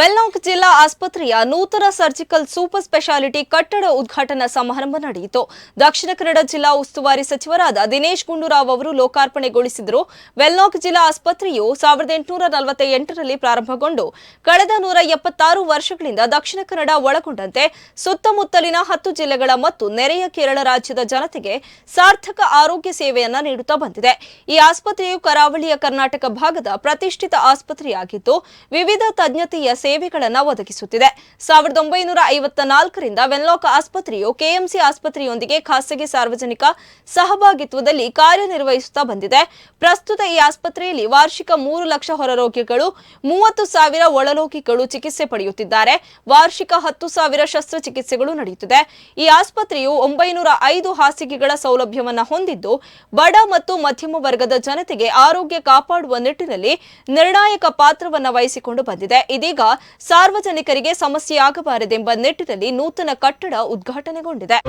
ವೆಲ್ಲಾಂಕ್ ಜಿಲ್ಲಾ ಆಸ್ಪತ್ರೆಯ ನೂತನ ಸರ್ಜಿಕಲ್ ಸೂಪರ್ ಸ್ಪೆಷಾಲಿಟಿ ಕಟ್ಟಡ ಉದ್ಘಾಟನಾ ಸಮಾರಂಭ ನಡೆಯಿತು. ದಕ್ಷಿಣ ಕನ್ನಡ ಜಿಲ್ಲಾ ಉಸ್ತುವಾರಿ ಸಚಿವರಾದ ದಿನೇಶ್ ಗುಂಡೂರಾವ್ ಅವರು ಲೋಕಾರ್ಪಣೆಗೊಳಿಸಿದರು. ವೆಲ್ಲಾಂಕ್ ಜಿಲ್ಲಾ ಆಸ್ಪತ್ರೆಯು ಸಾವಿರದ ಎಂಟುನೂರ ನಲವತ್ತ ಎಂಟರಲ್ಲಿ ಪ್ರಾರಂಭಗೊಂಡು, ಕಳೆದ ನೂರ ಎಪ್ಪತ್ತಾರು ವರ್ಷಗಳಿಂದ ದಕ್ಷಿಣ ಕನ್ನಡ ಒಳಗೊಂಡಂತೆ ಸುತ್ತಮುತ್ತಲಿನ ಹತ್ತು ಜಿಲ್ಲೆಗಳ ಮತ್ತು ನೆರೆಯ ಕೇರಳ ರಾಜ್ಯದ ಜನತೆಗೆ ಸಾರ್ಥಕ ಆರೋಗ್ಯ ಸೇವೆಯನ್ನ ನೀಡುತ್ತಾ ಬಂದಿದೆ. ಈ ಆಸ್ಪತ್ರೆಯು ಕರಾವಳಿಯ ಕರ್ನಾಟಕ ಭಾಗದ ಪ್ರತಿಷ್ಠಿತ ಆಸ್ಪತ್ರೆಯಾಗಿದ್ದು, ವಿವಿಧ ತಜ್ಞತೆಯ ಸೇವೆಗಳನ್ನು ಒದಗಿಸುತ್ತಿದೆ. ಸಾವಿರದ ಒಂಬೈನೂರ ಐವತ್ತ ನಾಲ್ಕರಿಂದ ವೆನ್ಲಾಕ್ ಆಸ್ಪತ್ರೆಯು ಕೆಎಂಸಿ ಆಸ್ಪತ್ರೆಯೊಂದಿಗೆ ಖಾಸಗಿ ಸಾರ್ವಜನಿಕ ಸಹಭಾಗಿತ್ವದಲ್ಲಿ ಕಾರ್ಯನಿರ್ವಹಿಸುತ್ತಾ ಬಂದಿದೆ. ಪ್ರಸ್ತುತ ಈ ಆಸ್ಪತ್ರೆಯಲ್ಲಿ ವಾರ್ಷಿಕ ಮೂರು ಲಕ್ಷ ಹೊರರೋಗಿಗಳು, ಮೂವತ್ತು ಸಾವಿರ ಒಳರೋಗಿಗಳು ಚಿಕಿತ್ಸೆ ಪಡೆಯುತ್ತಿದ್ದಾರೆ. ವಾರ್ಷಿಕ ಹತ್ತು ಸಾವಿರ ಶಸ್ತ್ರಚಿಕಿತ್ಸೆಗಳು ನಡೆಯುತ್ತಿದೆ. ಈ ಆಸ್ಪತ್ರೆಯು ಒಂಬೈನೂರ ಐದು ಹಾಸಿಗೆಗಳ ಸೌಲಭ್ಯವನ್ನು ಹೊಂದಿದ್ದು, ಬಡ ಮತ್ತು ಮಧ್ಯಮ ವರ್ಗದ ಜನತೆಗೆ ಆರೋಗ್ಯ ಕಾಪಾಡುವ ನಿಟ್ಟಿನಲ್ಲಿ ನಿರ್ಣಾಯಕ ಪಾತ್ರವನ್ನು ವಹಿಸಿಕೊಂಡು ಬಂದಿದೆ. ಇದೀಗ ಸಾರ್ವಜನಿಕರಿಗೆ ಸಮಸ್ಯೆಯಾಗಬಾರದೆಂಬ ನಿಟ್ಟಿನಲ್ಲಿ ನೂತನ ಕಟ್ಟಡ ಉದ್ಘಾಟನೆಗೊಂಡಿದೆ.